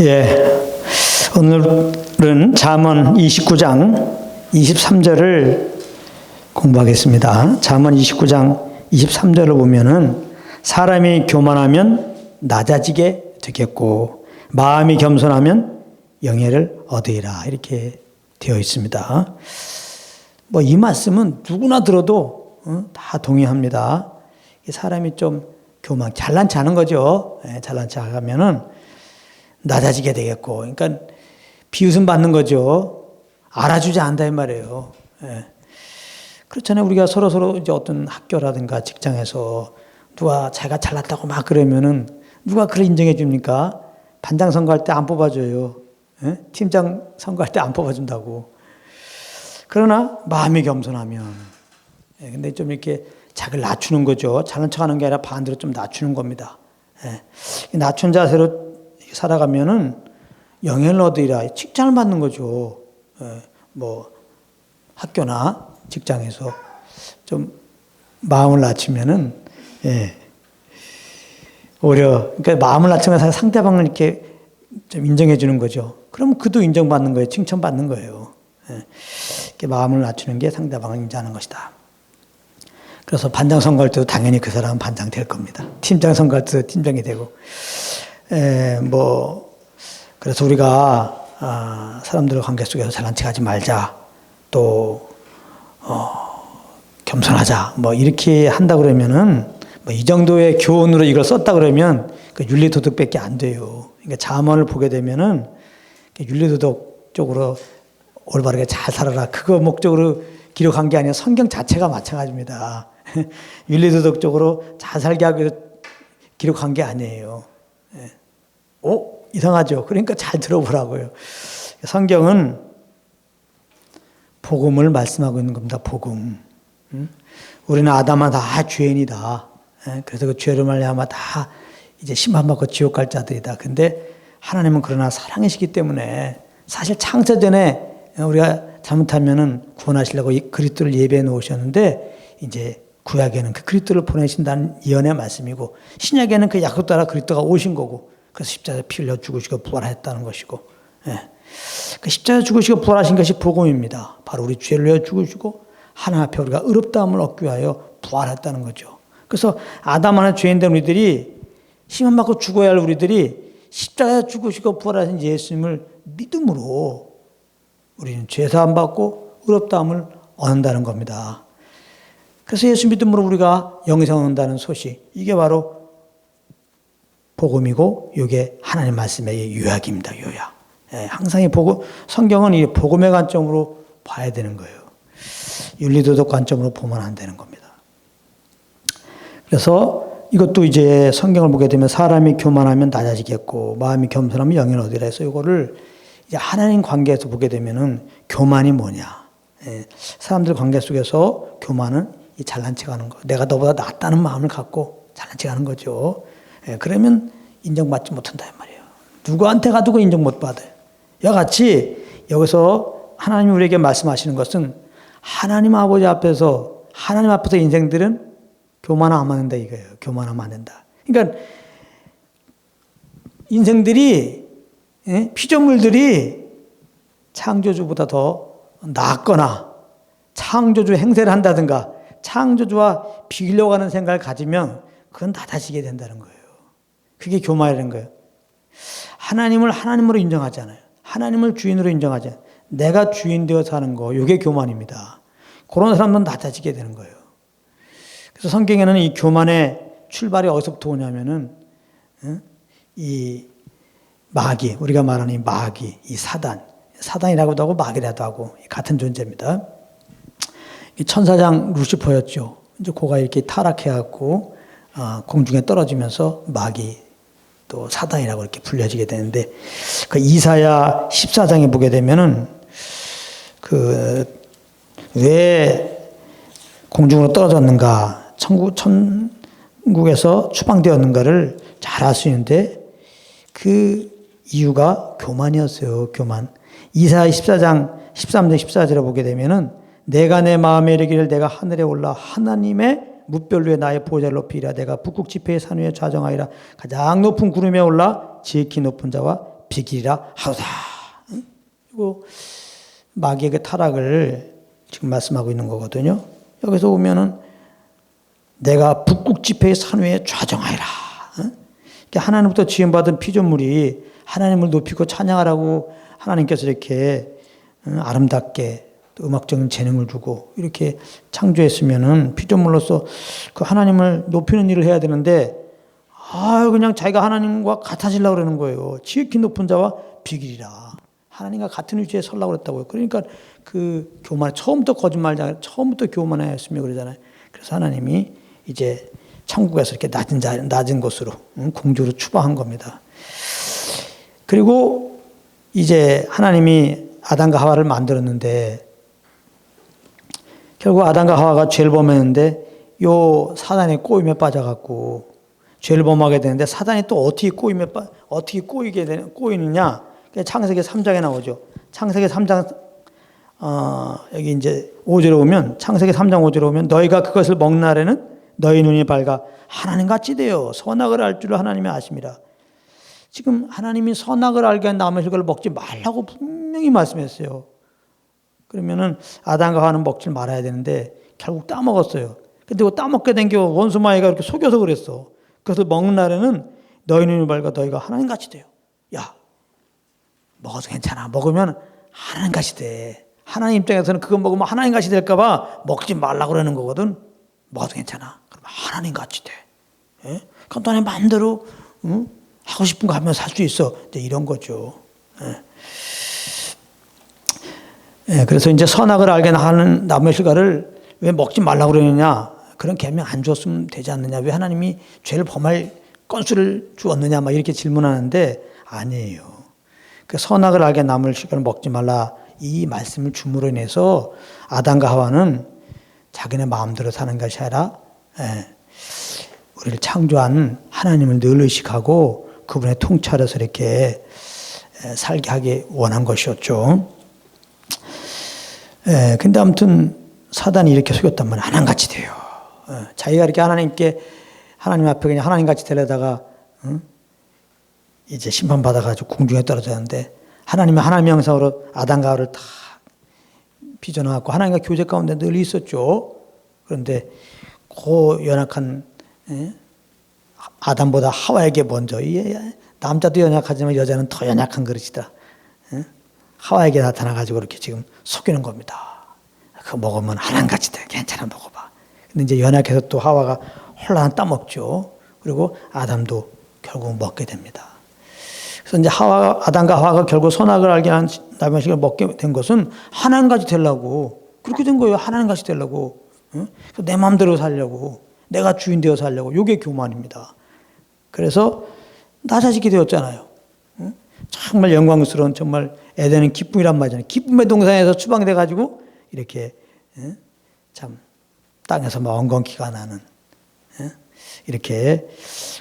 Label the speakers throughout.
Speaker 1: 예. 오늘은 잠언 29장 23절을 공부하겠습니다. 잠언 29장 23절을 보면은 사람이 교만하면 낮아지게 되겠고 마음이 겸손하면 영예를 얻으리라 이렇게 되어 있습니다. 뭐 이 말씀은 누구나 들어도 어, 다 동의합니다. 사람이 좀 교만 잘난 체하는 거죠. 예, 잘난 체하면은 낮아지게 되겠고. 그러니까 비웃음 받는 거죠. 알아주지 않다 이 말이에요. 예. 그렇잖아요. 우리가 서로 서로 이제 어떤 학교라든가 직장에서 누가 자기가 잘났다고 막 그러면은 누가 그걸 인정해 줍니까? 반장 선거할 때 안 뽑아줘요. 예? 팀장 선거할 때 안 뽑아준다고. 그러나 마음이 겸손하면. 예, 근데 좀 이렇게 자기를 낮추는 거죠. 잘난 척하는 게 아니라 반대로 좀 낮추는 겁니다. 예. 낮춘 자세로 살아가면은 영예를 얻으리라 직장을 받는 거죠. 예, 뭐 학교나 직장에서 좀 마음을 낮추면은 예. 오히려 그러니까 마음을 낮추면서 상대방을 이렇게 좀 인정해 주는 거죠. 그럼 그도 인정받는 거예요. 칭찬받는 거예요. 예. 이렇게 마음을 낮추는 게 상대방을 인정하는 것이다. 그래서 반장 선거할 때도 당연히 그 사람은 반장 될 겁니다. 팀장 선거할 때도 팀장이 되고 에, 예, 뭐 그래서 우리가 아, 사람들 의 관계 속에서 잘난 척하지 말자 또 어, 겸손하자 뭐 이렇게 한다 그러면은 뭐 이 정도의 교훈으로 이걸 썼다 그러면 그 윤리 도덕밖에 안 돼요. 그러니까 자문을 보게 되면은 그 윤리 도덕 쪽으로 올바르게 잘 살아라 그거 목적으로 기록한 게 아니라 성경 자체가 마찬가지입니다. 윤리 도덕 쪽으로 잘 살게 하기 위해서 기록한 게 아니에요. 오 예. 어? 이상하죠. 그러니까 잘 들어보라고요. 성경은 복음을 말씀하고 있는 겁니다. 복음. 음? 우리는 아담아 다 죄인이다. 예, 그래서 그 죄로 말미암다 이제 심판받고 지옥 갈 자들이다. 근데 하나님은 그러나 사랑이시기 때문에 사실 창세 전에 우리가 잘못하면은 구원하시려고 그리스도를 예배해 놓으셨는데 이제 구약에는 그 그리스도를 보내신다는 예언의 말씀이고 신약에는 그 약속 따라 그리스도가 오신 거고 그래서 십자가에 피 흘려 죽으시고 부활했다는 것이고 예. 그 십자가에 죽으시고 부활하신 것이 복음입니다. 바로 우리 죄를 위하여 죽으시고 하나 앞에 우리가 의롭다함을 얻기 위하여 부활했다는 거죠. 그래서 아담 안에 죄인된 우리들이 심한 받고 죽어야 할 우리들이 십자가에 죽으시고 부활하신 예수님을 믿음으로 우리는 죄사함 받고 의롭다함을 얻는다는 겁니다. 그래서 예수 믿음으로 우리가 영생 얻는다는 소식. 이게 바로 복음이고 이게 하나님 말씀의 요약입니다. 요약. 예, 항상 이 복음 성경은 이 복음의 관점으로 봐야 되는 거예요. 윤리도덕 관점으로 보면 안 되는 겁니다. 그래서 이것도 이제 성경을 보게 되면 사람이 교만하면 낮아지겠고 마음이 겸손하면 영인 어디라 해서 이거를 이제 하나님 관계에서 보게 되면은 교만이 뭐냐. 예, 사람들 관계 속에서 교만은 이 잘난 척하는 거, 내가 너보다 낫다는 마음을 갖고 잘난 척하는 거죠. 예, 그러면 인정받지 못한다 이 말이에요. 누구한테 가도 그 인정 못 받아요. 이 같이 여기서 하나님 우리에게 말씀하시는 것은 하나님 아버지 앞에서 하나님 앞에서 인생들은 교만함 안 한다 이거예요. 교만함 안 한다. 그러니까 인생들이 예? 피조물들이 창조주보다 더 낫거나 창조주 행세를 한다든가 창조주와 비교려고 하는 생각을 가지면 그건 다다지게 된다는 거예요. 그게 교만이라는 거예요. 하나님을 하나님으로 인정하지 않아요. 하나님을 주인으로 인정하지 않아요. 내가 주인 되어 사는 거, 이게 교만입니다. 그런 사람들은 낮아지게 되는 거예요. 그래서 성경에는 이 교만의 출발이 어디서부터 오냐면은, 이 마귀, 우리가 말하는 이 마귀, 이 사단, 사단이라고도 하고 마귀라도 하고 같은 존재입니다. 천사장 루시퍼였죠. 이제 고가 이렇게 타락해갖고 어, 공중에 떨어지면서 마귀 또 사단이라고 이렇게 불려지게 되는데 그 이사야 14장에 보게 되면은 그 왜 공중으로 떨어졌는가 천국 천국에서 추방되었는가를 잘 알 수 있는데 그 이유가 교만이었어요 교만 이사야 14장 13장 14절에 보게 되면은 내가 내 마음에 이르기를 내가 하늘에 올라 하나님의 무별로의 나의 보좌를 높이라 내가 북극 지폐의 산 위에 좌정하리라 가장 높은 구름에 올라 지극히 높은 자와 비기리라 하도다. 이거 마귀에게 타락을 지금 말씀하고 있는 거거든요. 여기서 보면은 내가 북극 지폐의 산 위에 좌정하리라 하나님부터 지음받은 피조물이 하나님을 높이고 찬양하라고 하나님께서 이렇게 아름답게 음악적인 재능을 주고 이렇게 창조했으면은 피조물로서 그 하나님을 높이는 일을 해야 되는데 아 그냥 자기가 하나님과 같아질라 그러는 거예요. 지극히 높은 자와 비길이라. 하나님과 같은 위치에 설라 그랬다고요. 그러니까 그 교만 처음부터 거짓말자 처음부터 교만하였으며 그러잖아요. 그래서 하나님이 이제 천국에서 이렇게 낮은 자 낮은 곳으로 공주로 추방한 겁니다. 그리고 이제 하나님이 아담과 하와를 만들었는데 결국 아담과 하와가 죄를 범했는데 요 사단의 꼬임에 빠져갖고 죄를 범하게 되는데 사단이 또 어떻게 꼬임에 빠, 어떻게 꼬이게 되는 꼬이느냐? 창세기 3장에 나오죠. 창세기 3장 어, 여기 이제 5절에 오면 창세기 3장 5절에 오면 너희가 그것을 먹는 날에는 너희 눈이 밝아 하나님 같이 되어 선악을 알줄 하나님이 아십니다. 지금 하나님이 선악을 알게 한 나무 실과 먹지 말라고 분명히 말씀했어요. 그러면은 아담과 하와는 먹질 말아야 되는데 결국 따먹었어요. 근데 따먹게 된 게 원수마이가 이렇게 속여서 그랬어. 그래서 먹는 날에는 너희는 유발과 너희가 하나님 같이 돼요. 야, 먹어서 괜찮아. 먹으면 하나님 같이 돼. 하나님 입장에서는 그거 먹으면 하나님 같이 될까봐 먹지 말라 그러는 거거든. 먹어도 괜찮아. 그럼 하나님 같이 돼. 예? 그럼 너네 마음대로 응? 하고 싶은 거 하면 살 수 있어. 이제 이런 거죠. 예. 예, 그래서 이제 선악을 알게 하는 나무의 실과를 왜 먹지 말라고 그러느냐. 그런 개명안 줬으면 되지 않느냐. 왜 하나님이 죄를 범할 건수를 주었느냐. 막 이렇게 질문하는데 아니에요. 그 선악을 알게 나무의 실과를 먹지 말라. 이 말씀을 줌으로 인해서 아담과 하와는 자기네 마음대로 사는 것이 아니라 예, 우리를 창조한 하나님을 늘 의식하고 그분의 통찰에서 이렇게 예, 살게 하기 원한 것이었죠. 예, 근데 아무튼 사단이 이렇게 속였단 말 하나같이 님 돼요. 예, 자기가 이렇게 하나님께 하나님 앞에 그냥 하나님 같이 되려다가 응? 이제 심판 받아가지고 궁중에 떨어졌는데 하나님은 하나님 형상으로 아담과를 다 빚어나왔고 하나님과 교제 가운데 늘 있었죠. 그런데 그 연약한 예? 아담보다 하와에게 먼저 예, 예 남자도 연약하지만 여자는 더 연약한 그릇이다. 하와에게 나타나가지고 이렇게 지금 속이는 겁니다. 그 먹으면 하나같이 돼. 괜찮아, 먹어봐. 근데 이제 연약해서 또 하와가 혼란 따먹죠. 그리고 아담도 결국 먹게 됩니다. 그래서 이제 하와, 아담과 하와가 결국 선악을 알게 한 남양식을 먹게 된 것은 하나같이 되려고. 그렇게 된 거예요. 하나같이 되려고. 응? 내 마음대로 살려고. 내가 주인 되어 살려고. 요게 교만입니다. 그래서 나 자식이 되었잖아요. 응? 정말 영광스러운 정말 에덴은 기쁨이란 말이잖아요. 기쁨의 동산에서 추방돼 가지고 이렇게 예, 참 땅에서 막 뭐 엉겅기가 나는 예, 이렇게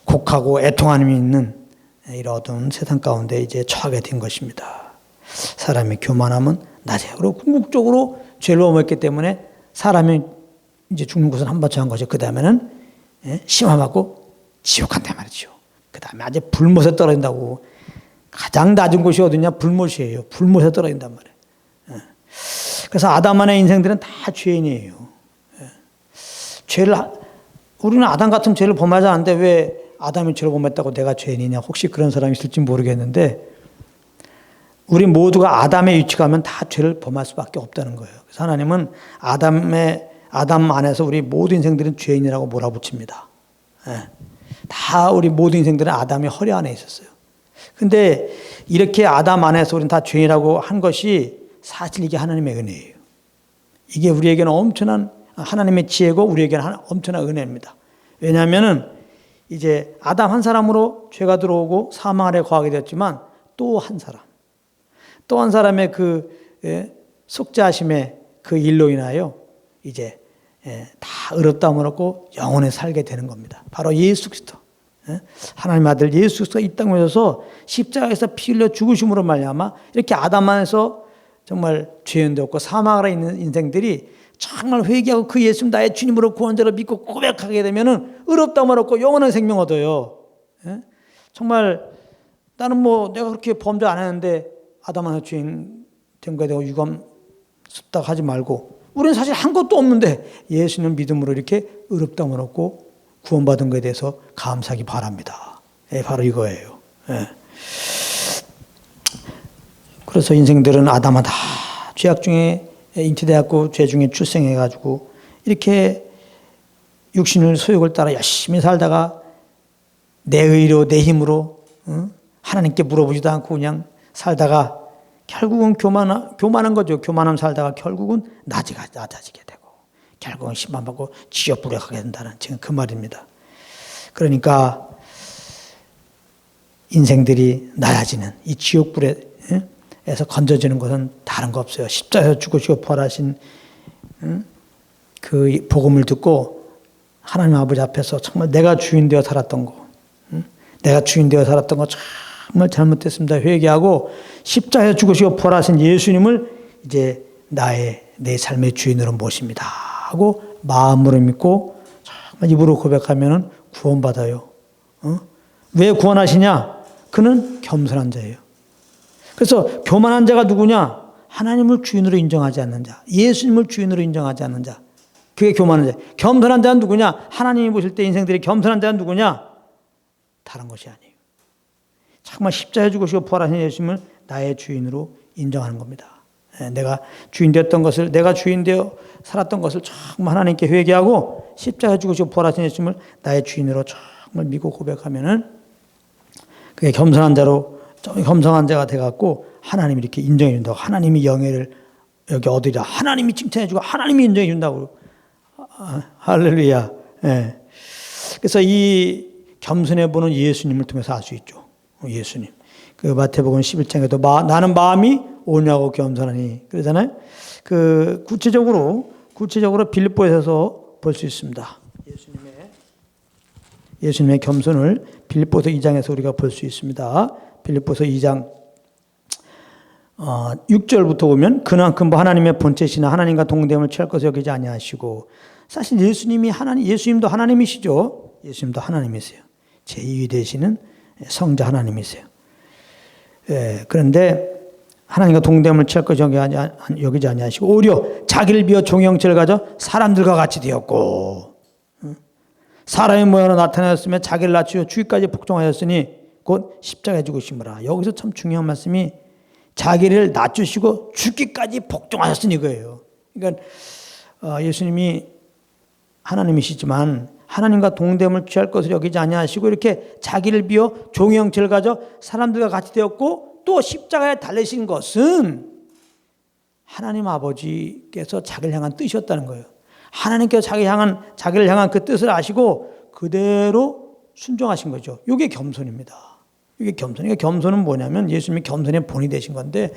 Speaker 1: 곡하고 애통함이 있는 예, 이런 어두 세상 가운데 이제 처하게 된 것입니다. 사람이 교만하면 낮에 그리고 궁극적으로 죄로 엄했기 때문에 사람이 이제 죽는 것은 한 번처한 거죠. 그 다음에는 심화받고 지옥 한단 말이죠. 그 다음에 아직 불못에 떨어진다고 가장 낮은 곳이 어디냐? 불못이에요. 불못에 떨어진단 말이에요. 예. 그래서 아담 안의 인생들은 다 죄인이에요. 예. 죄를, 우리는 아담 같은 죄를 범하지 않는데 왜 아담이 죄를 범했다고 내가 죄인이냐? 혹시 그런 사람이 있을지 모르겠는데, 우리 모두가 아담의 위치가면 다 죄를 범할 수밖에 없다는 거예요. 그래서 하나님은 아담의 아담 안에서 우리 모든 인생들은 죄인이라고 몰아붙입니다. 예. 다 우리 모든 인생들은 아담의 허리 안에 있었어요. 근데 이렇게 아담 안에서 우리는 다 죄인이라고 한 것이 사실 이게 하나님의 은혜예요. 이게 우리에게는 엄청난 하나님의 지혜고 우리에게는 엄청난 은혜입니다. 왜냐하면 이제 아담 한 사람으로 죄가 들어오고 사망 아래 거하게 되었지만 또 한 사람, 또 한 사람의 그속죄심의그 예, 일로 인하여 이제 예, 다 의롭다 물었고 영원히 살게 되는 겁니다. 바로 예수 그리스도. 예? 하나님 아들 예수 가이 땅에 오셔서 십자가에서 피 흘려 죽으심으로 말미암아 이렇게 아담 안에서 정말 죄인도 없고 사망하라 있는 인생들이 정말 회개하고 그 예수님 나의 주님으로 구원자로 믿고 고백하게 되면은 의롭다 말없고 영원한 생명 얻어요. 예? 정말 나는 뭐 내가 그렇게 범죄 안 했는데 아담 안에서 죄인 된 거에 대고 유감 습다 하지 말고 우리는 사실 한 것도 없는데 예수님 믿음으로 이렇게 의롭다 말없고 구원받은 것에 대해서 감사하기 바랍니다. 예, 바로 이거예요. 예. 그래서 인생들은 아담하다. 죄악 중에 인치되었고 죄 중에 출생해가지고 이렇게 육신을 소욕을 따라 열심히 살다가 내 의로 내 힘으로 응? 하나님께 물어보지도 않고 그냥 살다가 결국은 교만한, 교만한 거죠. 교만함 살다가 결국은 낮아지게 결국은 심판받고 지옥불에 가게 된다는 지금 그 말입니다. 그러니까 인생들이 낮아지는 이 지옥불에서 건져지는 것은 다른 거 없어요. 십자에서 죽으시고 부활하신 그 복음을 듣고 하나님 아버지 앞에서 정말 내가 주인 되어 살았던 거, 내가 주인 되어 살았던 거 정말 잘못됐습니다. 회개하고 십자에 죽으시고 부활하신 예수님을 이제 나의 내 삶의 주인으로 모십니다. 하고 마음으로 믿고 정말 입으로 고백하면 구원받아요. 어? 왜 구원하시냐? 그는 겸손한 자예요. 그래서 교만한 자가 누구냐? 하나님을 주인으로 인정하지 않는 자, 예수님을 주인으로 인정하지 않는 자. 그게 교만한 자. 겸손한 자는 누구냐? 하나님이 보실 때 인생들이 겸손한 자는 누구냐? 다른 것이 아니에요. 정말 십자해 주고 시고 부활하신 예수님을 나의 주인으로 인정하는 겁니다. 예, 내가 주인 되었던 것을 내가 주인 되어 살았던 것을 정말 하나님께 회개하고 십자가 죽으시고 부활하신 예수님을 나의 주인으로 정말 믿고 고백하면은 그게 겸손한 자로 겸손한 자가 돼갖고 하나님이 이렇게 인정해 준다고 하나님이 영예를 여기 얻으리라 하나님이 칭찬해 주고 하나님이 인정해 준다고 아, 할렐루야. 예. 그래서 이 겸손해 보는 예수님을 통해서 알 수 있죠. 예수님. 그 마태복음 11장에도 나는 마음이 오냐고 겸손하니 그러잖아요. 그 구체적으로 구체적으로 빌보에서 볼 수 있습니다. 예수님의 예수님의 겸손을 빌보서 2장에서 우리가 볼 수 있습니다. 빌보서 2장 어, 6절부터 보면 그만큼 뭐 하나님의 본체시나 하나님과 동됨을 취할 것을 여기지 아니하시고 사실 예수님이 하나님 예수님도 하나님이시죠. 예수님도 하나님이세요. 제2위 되시는 성자 하나님이세요. 예, 그런데 하나님과 동대문을 취할것 여기지 아니하시고 오히려 자기를 비어 종영체를 가져 사람들과 같이 되었고 사람의 모양으로 나타나였으며 자기를 낮추어 주위까지 복종하였으니 곧 십자가에 죽으심이라 여기서 참 중요한 말씀이 자기를 낮추시고 죽기까지 복종하셨으니 이거예요. 그러니까 어, 예수님이 하나님이시지만 하나님과 동됨을 취할 것을 여기지 아니하시고 이렇게 자기를 비어 종 형체를 가져 사람들과 같이 되었고 또 십자가에 달래신 것은 하나님 아버지께서 자기를 향한 뜻이었다는 거예요. 하나님께서 자기 향한 자기를 향한 그 뜻을 아시고 그대로 순종하신 거죠. 이게 겸손입니다. 이게 겸손. 이게 겸손은 뭐냐면 예수님이 겸손의 본이 되신 건데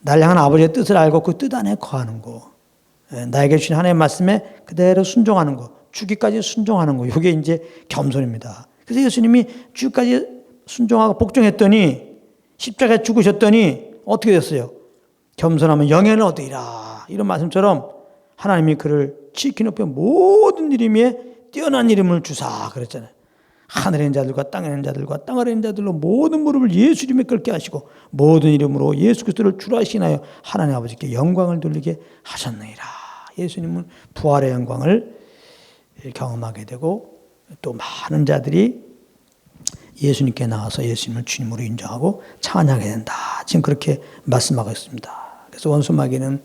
Speaker 1: 날 향한 아버지의 뜻을 알고 그 뜻 안에 거하는 거. 예, 나에게 주신 하나님의 말씀에 그대로 순종하는 거. 죽기까지 순종하는 거. 이게 이제 겸손입니다. 그래서 예수님이 죽기까지 순종하고 복종했더니 십자가에 죽으셨더니 어떻게 됐어요? 겸손하면 영예를 얻으리라. 이런 말씀처럼 하나님이 그를 지키는 옆에 모든 이름에 뛰어난 이름을 주사 그랬잖아요. 하늘의 인자들과 땅의 인자들과 땅 아래 인자들로 모든 무릎을 예수 이름에 꿇게 하시고 모든 이름으로 예수 그리스도를 주라시나요 하나님 아버지께 영광을 돌리게 하셨느니라. 예수님은 부활의 영광을 경험하게 되고 또 많은 자들이 예수님께 나와서 예수님을 주님으로 인정하고 찬양해야 된다. 지금 그렇게 말씀하고 있습니다. 그래서 원수 마귀는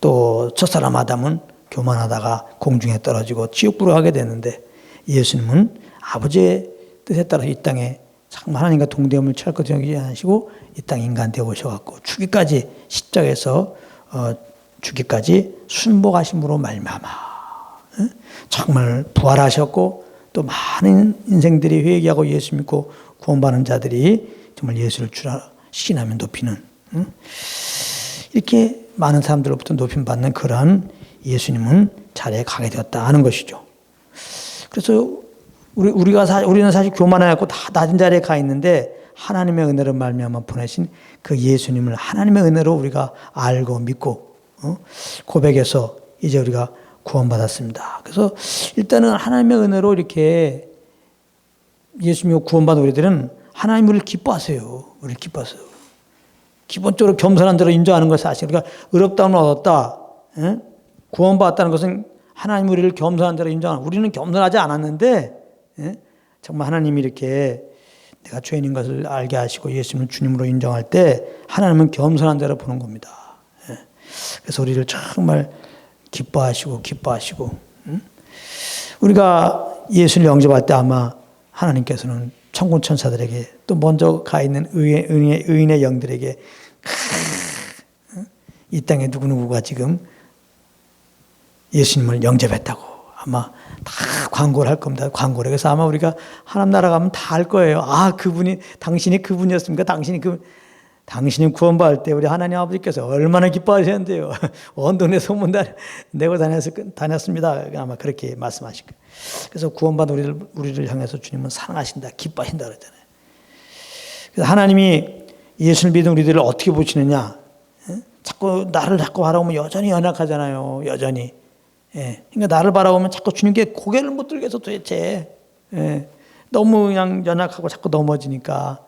Speaker 1: 또첫 사람 아담은 교만하다가 공중에 떨어지고 지옥으로 가게 되는데 예수님은 아버지의 뜻에 따라 이 땅에 참 하나님과 동대음을 취할 것지 않으시고 이 땅 인간 되어 오셔갖고 죽기까지 십자에서 어, 죽기까지 순복하심으로 말미암아 정말 부활하셨고 또 많은 인생들이 회개하고 예수 믿고 구원받는 자들이 정말 예수를 주라 시기면 높이는 응? 이렇게 많은 사람들로부터 높임받는 그러한 예수님은 자리에 가게 되었다 하는 것이죠. 그래서 우리 우리가 사, 우리는 사실 교만하고 다 낮은 자리에 가 있는데 하나님의 은혜로 말미암아 보내신 그 예수님을 하나님의 은혜로 우리가 알고 믿고 어? 고백해서 이제 우리가 구원받았습니다. 그래서 일단은 하나님의 은혜로 이렇게 예수님이 구원받은 우리들은 하나님 우리를 기뻐하세요. 우리를 기뻐하세요. 기본적으로 겸손한 대로 인정하는 것이 사실. 그러니까 의롭다움을 얻었다. 예? 구원받았다는 것은 하나님 우리를 겸손한 대로 인정하는 우리는 겸손하지 않았는데 예? 정말 하나님이 이렇게 내가 죄인인 것을 알게 하시고 예수님을 주님으로 인정할 때 하나님은 겸손한 대로 보는 겁니다. 예? 그래서 우리를 정말 기뻐하시고 기뻐하시고 우리가 예수를 영접할 때 아마 하나님께서는 천군 천사들에게 또 먼저 가 있는 의인의 의인의 영들에게 이 땅에 누구 누구가 지금 예수님을 영접했다고 아마 다 광고를 할 겁니다. 광고를. 그래서 아마 우리가 하나님 나라 가면 다 할 거예요. 아, 그분이, 당신이 그분이었습니까? 당신이 그, 당신이 구원받을 때 우리 하나님 아버지께서 얼마나 기뻐하셨는데요. 온 동네 소문 다 내고 다녔을, 다녔습니다. 아마 그렇게 말씀하실 거예요. 그래서 구원받은 우리를, 우리를 향해서 주님은 사랑하신다, 기뻐하신다 그랬잖아요. 그래서 하나님이 예수를 믿은 우리들을 어떻게 보시느냐. 예? 자꾸 나를 자꾸 바라보면 여전히 연약하잖아요. 여전히. 예. 그러니까 나를 바라보면 자꾸 주님께 고개를 못 들게 해서 도대체. 예. 너무 그냥 연약하고 자꾸 넘어지니까.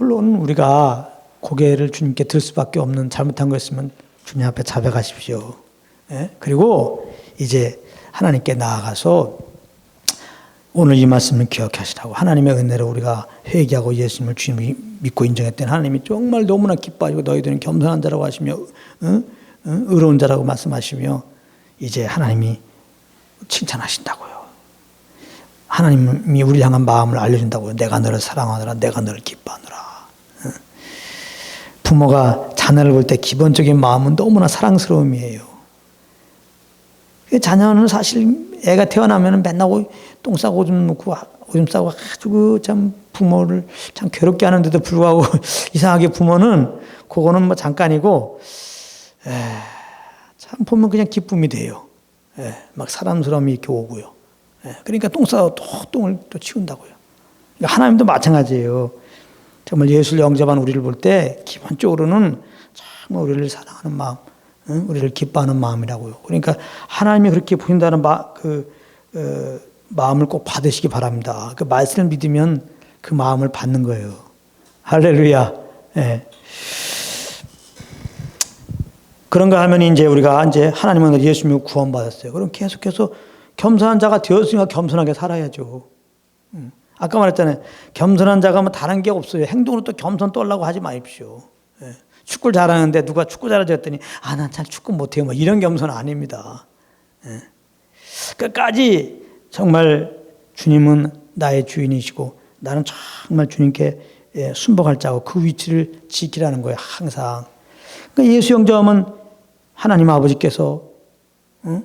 Speaker 1: 물론 우리가 고개를 주님께 들 수밖에 없는 잘못한 거였으면 주님 앞에 자백하십시오. 예? 그리고 이제 하나님께 나아가서 오늘 이 말씀을 기억하시라고 하나님의 은혜로 우리가 회개하고 예수님을 주님이 믿고 인정했던 하나님이 정말 너무나 기뻐하시고 너희들은 겸손한 자라고 하시며 응? 응? 의로운 자라고 말씀하시며 이제 하나님이 칭찬하신다고요. 하나님이 우리 향한 마음을 알려준다고요. 내가 너를 사랑하노라, 내가 너를 기뻐하노라. 부모가 자녀를 볼 때 기본적인 마음은 너무나 사랑스러움이에요. 그 자녀는 사실 애가 태어나면 맨날 똥 싸고 오줌 놓고 오줌 싸고 아주 그 참 부모를 참 괴롭게 하는데도 불구하고 이상하게 부모는 그거는 뭐 잠깐이고 에, 참 보면 그냥 기쁨이 돼요. 에, 막 사람스러움이 이렇게 오고요. 에, 그러니까 똥 싸고 또 똥을 또 치운다고요. 그러니까 하나님도 마찬가지예요. 정말 예수를 영접한 우리를 볼 때 기본적으로는 정말 우리를 사랑하는 마음, 우리를 기뻐하는 마음이라고요. 그러니까 하나님이 그렇게 보인다는 마, 그, 그 마음을 꼭 받으시기 바랍니다. 그 말씀을 믿으면 그 마음을 받는 거예요. 할렐루야. 예. 그런가 하면 이제 우리가 이제 하나님은 예수 님고 구원받았어요. 그럼 계속해서 겸손한 자가 되었으니까 겸손하게 살아야죠. 음. 아까 말했잖아요. 겸손한 자가 뭐 다른 게 없어요. 행동으로 또 겸손 떨라고 하지 마십시오. 예. 축구를 잘하는데 누가 축구 잘하지 했더니 아, 난 잘 축구 못해요. 뭐 이런 겸손 아닙니다. 예. 끝까지 정말 주님은 나의 주인이시고 나는 정말 주님께 예, 순복할 자고 그 위치를 지키라는 거예요. 항상. 그러니까 예수 영접은 하나님 아버지께서 응?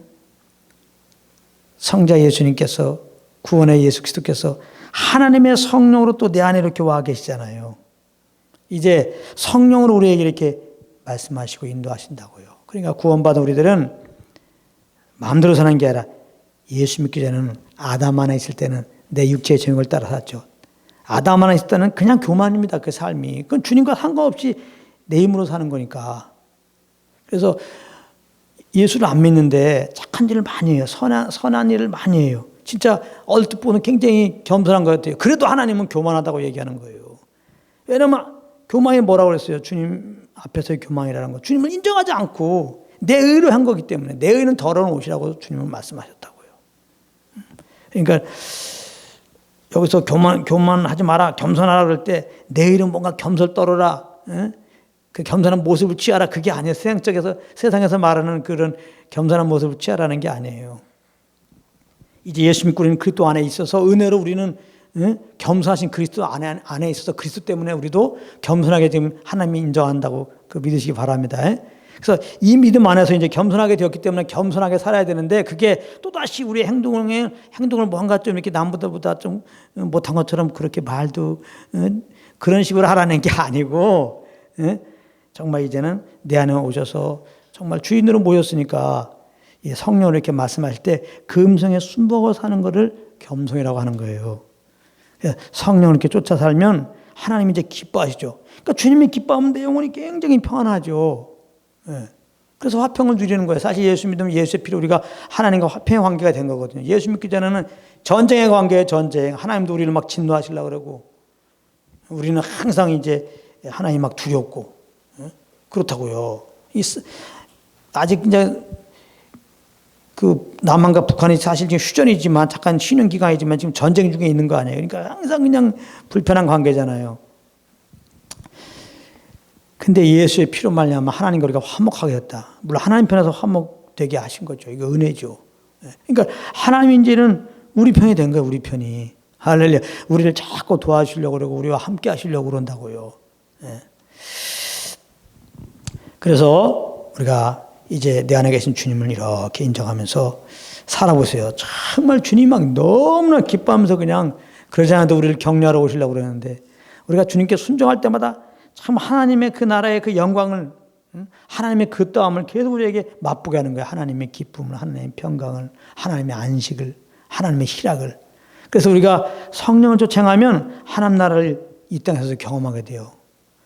Speaker 1: 성자 예수님께서 구원의 예수 그리스도께서 하나님의 성령으로 또 내 안에 이렇게 와 계시잖아요. 이제 성령으로 우리에게 이렇게 말씀하시고 인도하신다고요. 그러니까 구원받은 우리들은 마음대로 사는 게 아니라 예수 믿기 전에는 아담 안에 있을 때는 내 육체의 정욕을 따라 살았죠. 아담 안에 있을 때는 그냥 교만입니다. 그 삶이. 그건 주님과 상관없이 내 힘으로 사는 거니까. 그래서 예수를 안 믿는데 착한 일을 많이 해요. 선한, 선한 일을 많이 해요. 진짜 얼핏 보는 굉장히 겸손한 것 같아요. 그래도 하나님은 교만하다고 얘기하는 거예요. 왜냐면 교만이 뭐라고 그랬어요? 주님 앞에서의 교만이라는 거. 주님을 인정하지 않고 내 의로 한 거기 때문에 내 의는 더러운 옷이라고 주님은 말씀하셨다고요. 그러니까 여기서 교만, 교만하지 마라, 겸손하라 그럴 때 내 의는 뭔가 겸손 떨어라. 그 겸손한 모습을 취하라 그게 아니에요. 세상적에서 세상에서 말하는 그런 겸손한 모습을 취하라는 게 아니에요. 이제 예수 믿고 우리는 그리스도 안에 있어서 은혜로 우리는 응? 겸손하신 그리스도 안에, 안에 있어서 그리스도 때문에 우리도 겸손하게 지금 하나님이 인정한다고 그 믿으시기 바랍니다. 그래서 이 믿음 안에서 이제 겸손하게 되었기 때문에 겸손하게 살아야 되는데 그게 또다시 우리 행동을, 행동을 뭔가 좀 이렇게 남보다보다 좀 못한 것처럼 그렇게 말도 응? 그런 식으로 하라는 게 아니고 응? 정말 이제는 내 안에 오셔서 정말 주인으로 모였으니까 예, 성령을 이렇게 말씀하실 때 금성에 순복고 사는 것을 겸손이라고 하는 거예요. 예, 성령을 이렇게 쫓아 살면 하나님이 이제 기뻐하시죠. 그러니까 주님이 기뻐하면 내 영혼이 굉장히 평안하죠. 예, 그래서 화평을 누리는 거예요. 사실 예수 믿으면 예수의 피로 우리가 하나님과 화평의 관계가 된 거거든요. 예수 믿기 전에는 전쟁의 관계 전쟁. 하나님도 우리를 막 진노하시려고 그러고 우리는 항상 이제 하나님 막 두렵고 그렇다고요. 아직 이제 그 남한과 북한이 사실 지금 휴전이지만 잠깐 쉬는 기간이지만 지금 전쟁 중에 있는 거 아니에요. 그러니까 항상 그냥 불편한 관계잖아요. 근데 예수의 피로 말미암아 하나님과 우리가 화목하게 됐다. 물론 하나님 편에서 화목되게 하신 거죠. 이거 은혜죠. 예. 그러니까 하나님 이제는 우리 편이 된 거예요. 우리 편이. 할렐루야. 우리를 자꾸 도와주려고 그러고 우리와 함께 하시려고 그런다고요. 예. 그래서 우리가 이제 내 안에 계신 주님을 이렇게 인정하면서 살아보세요. 정말 주님 막 너무나 기뻐하면서 그냥 그러지 않아도 우리를 격려하러 오시려고 그러는데 우리가 주님께 순종할 때마다 참 하나님의 그 나라의 그 영광을 하나님의 그 떠함을 계속 우리에게 맛보게 하는 거예요. 하나님의 기쁨을, 하나님의 평강을, 하나님의 안식을, 하나님의 희락을. 그래서 우리가 성령을 쫓행하면 하나님 나라를 이 땅에서 경험하게 돼요.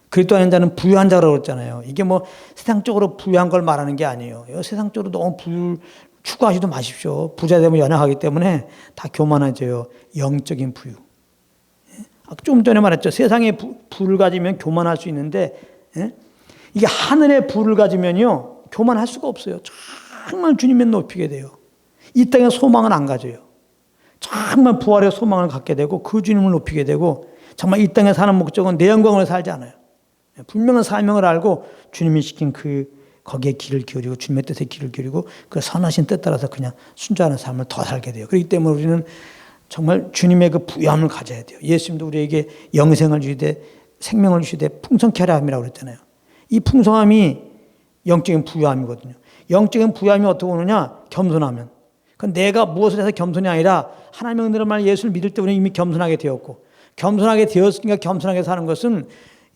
Speaker 1: 그리스도 안에 자는 부유한 자라고 했잖아요. 이게 뭐 세상적으로 부유한 걸 말하는 게 아니에요. 세상적으로 너무 부유 추구하지도 마십시오. 부자 되면 연약하기 때문에 다 교만해져요. 영적인 부유. 예? 아, 좀 전에 말했죠. 세상에 부, 를 가지면 교만할 수 있는데 예? 이게 하늘의 부를 가지면요 교만할 수가 없어요. 정말 주님을 높이게 돼요. 이 땅에 소망은 안 가져요. 정말 부활의 소망을 갖게 되고 그 주님을 높이게 되고 정말 이 땅에 사는 목적은 내영광으 살지 않아요. 분명한 사명을 알고 주님이 시킨 그 거기에 길을 기울이고 주님의 뜻에 길을 기울이고 그 선하신 뜻 따라서 그냥 순하는 삶을 더 살게 돼요. 그렇기 때문에 우리는 정말 주님의 그 부여함을 가져야 돼요. 예수님도 우리에게 영생을 주되 생명을 주되 풍성케 하라 함이라고 그랬잖아요. 이 풍성함이 영적인 부여함이거든요. 영적인 부여함이 어떻게 오느냐? 겸손하면. 그 내가 무엇을 해서 겸손이 아니라 하나님의 은혜로 말 예수를 믿을 때 우리는 이미 겸손하게 되었고 겸손하게 되었으니까 겸손하게 사는 것은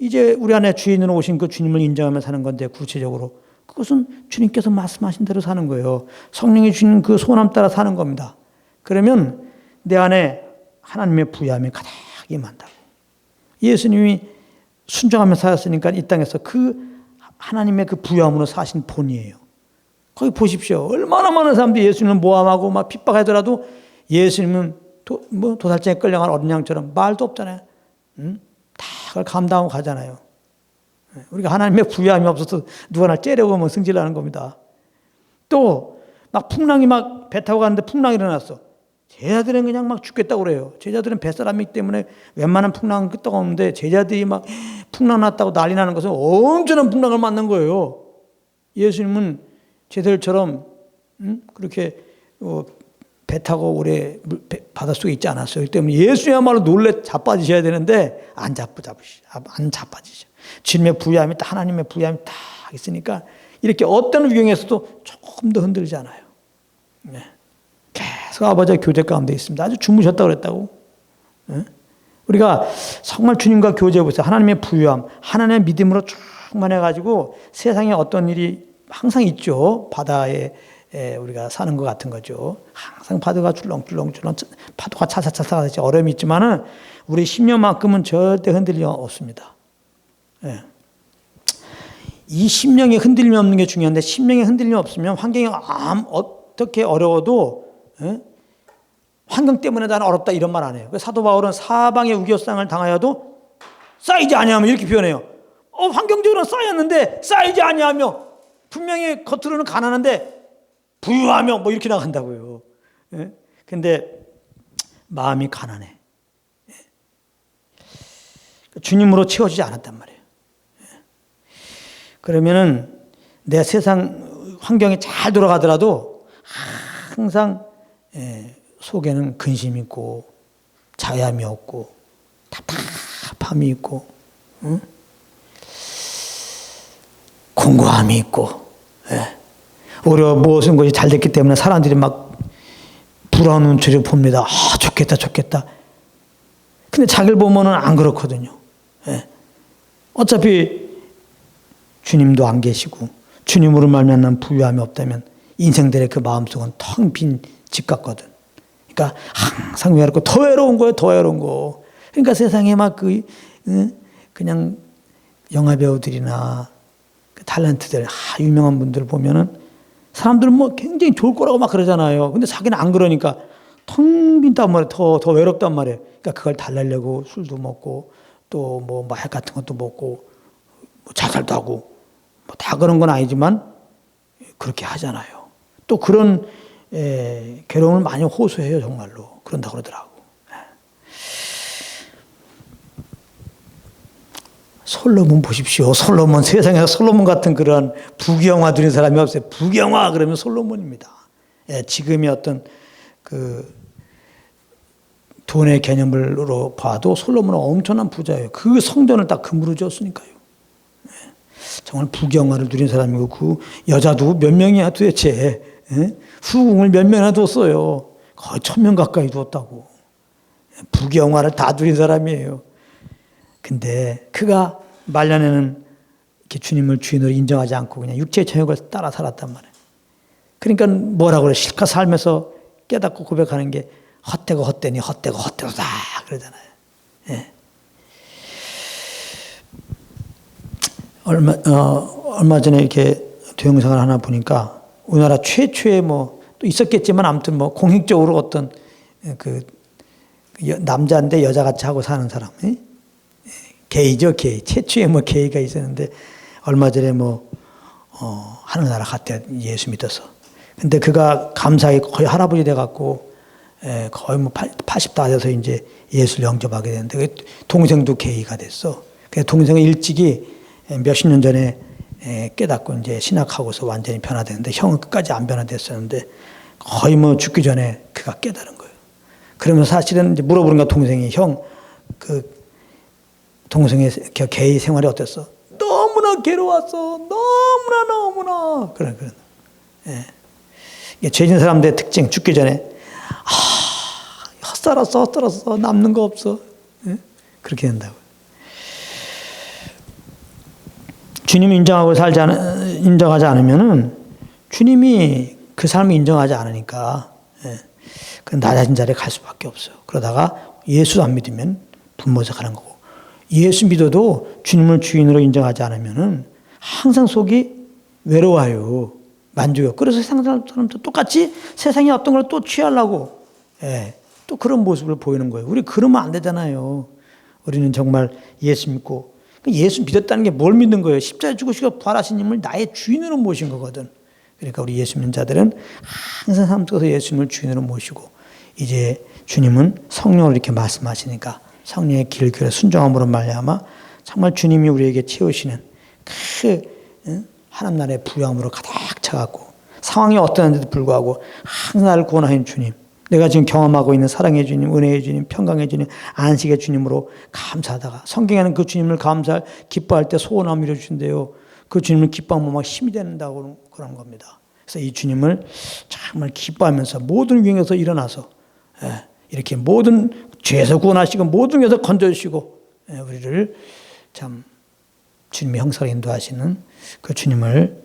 Speaker 1: 이제 우리 안에 주인으로 오신 그 주님을 인정하며 사는 건데 구체적으로 그것은 주님께서 말씀하신 대로 사는 거예요. 성령이 주는 그소원함 따라 사는 겁니다. 그러면 내 안에 하나님의 부여함이 가득 임한다고. 예수님이 순종하며 사셨으니까 이 땅에서 그 하나님의 그 부여함으로 사신 본이에요. 거기 보십시오. 얼마나 많은 사람들이 예수님을 모함하고 막 핍박하더라도 예수님은 도, 뭐 도살장에 끌려간 어린 양처럼 말도 없잖아요. 응? 그걸 감당하고 가잖아요. 예, 우리가 하나님의 부여함이 없어서 누가 나 째려보면 승질나는 겁니다. 또, 막 풍랑이 막 배 타고 가는데 풍랑이 일어났어. 제자들은 그냥 막 죽겠다고 그래요. 제자들은 뱃사람이기 때문에 웬만한 풍랑은 끄떡 없는데 제자들이 막 풍랑 났다고 난리 나는 것은 엄청난 풍랑을 맞는 거예요. 예수님은 제자들처럼, 음? 그렇게, 어, 배 타고 오래 바닷속에 있지 않았어요. 때문에 예수야말로 놀래 자빠지셔야 되는데 안 자빠지셔. 안 자빠지셔. 주님의 부여함이 다 하나님의 부여함이 다 있으니까 이렇게 어떤 위경에서도 조금 더 흔들지 않아요. 네. 계속 아버지 교제 가운데 있습니다. 아주 주무셨다 그랬다고. 네? 우리가 정말 주님과 교제해 보세요. 하나님의 부유함, 하나님의 믿음으로 충만해 가지고 세상에 어떤 일이 항상 있죠. 바다에 예, 우리가 사는 것 같은 거죠. 항상 파도가 출렁출렁출렁 파도가 차차차차 어려움이 있지만은 우리 10년만큼은 절대 흔들림 없습니다. 예. 이 심령에 흔들림 없는 게 중요한데 심령에 흔들림 없으면 환경이 암 어떻게 어려워도 예? 환경 때문에 나는 어렵다 이런 말 안 해요. 그 사도 바울은 사방의 우겨상을 당하여도 쌓이지 아니하면 이렇게 표현해요. 어, 환경적으로 쌓였는데 쌓이지 아니하며 분명히 겉으로는 가난한데 부유하며 뭐 이렇게 나간다고요. 예? 근데 마음이 가난해. 예? 주님으로 채워지지 않았단 말이에요. 예? 그러면은 내 세상 환경이 잘 돌아가더라도 항상 예, 속에는 근심 있고 자야함이 없고 답답함이 있고 응? 공고함이 있고 어려 무엇인 것이 잘 됐기 때문에 사람들이 막 불안한 눈치를 봅니다. 아, 좋겠다, 좋겠다. 근데 자기를 보면은 안 그렇거든요. 예. 어차피 주님도 안 계시고 주님으로 말미 부유함이 없다면 인생들의 그 마음속은 텅 빈 집 같거든. 그러니까 항상 외롭고 더 외로운 거예요, 더 외로운 거. 그러니까 세상에 막 그 그냥 영화 배우들이나 그 탤런트들 아, 유명한 분들 보면은 사람들은 뭐 굉장히 좋을 거라고 막 그러잖아요. 근데 자기는 안 그러니까 텅 빈단 말이에요. 더, 더 외롭단 말이에요. 그러니까 그걸 달래려고 술도 먹고 또뭐 마약 같은 것도 먹고 뭐 자살도 하고 뭐 다 그런 건 아니지만 그렇게 하잖아요. 또 그런 에, 예, 괴로움을 많이 호소해요. 정말로. 그런다 그러더라고. 솔로몬 보십시오. 솔로몬 세상에 솔로몬 같은 그런 부경화 드린 사람이 없어요. 부경화 그러면 솔로몬입니다. 예, 지금의 어떤 그 돈의 개념으로 봐도 솔로몬은 엄청난 부자예요. 그 성전을 다 금으로 지었으니까요. 예, 정말 부경화를 누린 사람이고 그 여자도 몇 명이야 도대체 예? 후궁을 몇 명이나 뒀어요. 거의 천 명 가까이 두었다고. 예, 부경화를 다 누린 사람이에요. 근데 그가 말년에는 이렇게 주님을 주인으로 인정하지 않고 그냥 육체의 정욕을 따라 살았단 말이에요. 그러니까 뭐라고 그래. 실컷 살면서 깨닫고 고백하는 게 헛되고 헛되니 헛되고 헛되도다. 그러잖아요. 예. 얼마, 어, 얼마 전에 이렇게 동영상을 하나 보니까 우리나라 최초의 뭐또 있었겠지만 아무튼 뭐 공익적으로 어떤 그 남자인데 여자같이 하고 사는 사람. 예? 개이죠, 개이. 최초에 뭐 개이가 있었는데 얼마 전에 뭐 어, 하늘나라 갔대 예수 믿어서. 근데 그가 감사하게 거의 할아버지 돼갖고 에, 예, 거의 뭐 80, 다 돼서 이제 예수를 영접하게 되는데 동생도 개이가 됐어. 그래서 동생은 일찍이 몇십 년 전에 에, 예, 깨닫고 이제 신학하고서 완전히 변화되는데 형은 끝까지 안 변화됐었는데 거의 뭐 죽기 전에 그가 깨달은 거예요. 그러면 사실은 이제 물어보는 거 동생이 형, 그 동생의 개의 생활이 어땠어? 너무나 괴로웠어. 너무나 너무나 그런 그런. 예. 이게 죄진 사람들의 특징 죽기 전에 아, 헛살았어 헛살았어 남는 거 없어. 예? 그렇게 된다고. 주님 인정하고 살지 않, 인정하지 않으면은 주님이 그 사람을 인정하지 않으니까 예. 그 낮아진 자리에 갈 수밖에 없어 그러다가 예수 안 믿으면 분모자 가는 거고. 예수 믿어도 주님을 주인으로 인정하지 않으면 항상 속이 외로워요. 만족해요. 그래서 세상 사람도 똑같이 세상에 어떤 걸 또 취하려고, 예, 또 그런 모습을 보이는 거예요. 우리 그러면 안 되잖아요. 우리는 정말 예수 믿고, 그 예수 믿었다는 게 뭘 믿는 거예요? 십자에 죽으시고 부활하신 님을 나의 주인으로 모신 거거든. 그러니까 우리 예수 믿는 자들은 항상 삶 속에서 예수님을 주인으로 모시고, 이제 주님은 성령을 이렇게 말씀하시니까 성령의 길교에 순종함으로 말미암아 정말 주님이 우리에게 채우시는 그 하나님 나라의 부양으로 가득 차갖고 상황이 어떠한데도 불구하고 항상 나를 구원하신 주님 내가 지금 경험하고 있는 사랑의 주님, 은혜의 주님, 평강의 주님, 안식의 주님으로 감사하다가 성경에는 그 주님을 감사할, 기뻐할 때 소원함 이루어주신대요그 주님을 기뻐하면 막 힘이 된다고 그런 겁니다. 그래서 이 주님을 정말 기뻐하면서 모든 위행에서 일어나서 예, 이렇게 모든 죄에서 구원하시고 모든 것에서 건져주시고 예, 우리를 참 주님의 형사로 인도하시는 그 주님을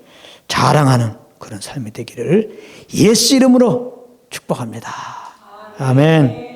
Speaker 1: 자랑하는 그런 삶이 되기를 예수 이름으로 축복합니다. 아멘.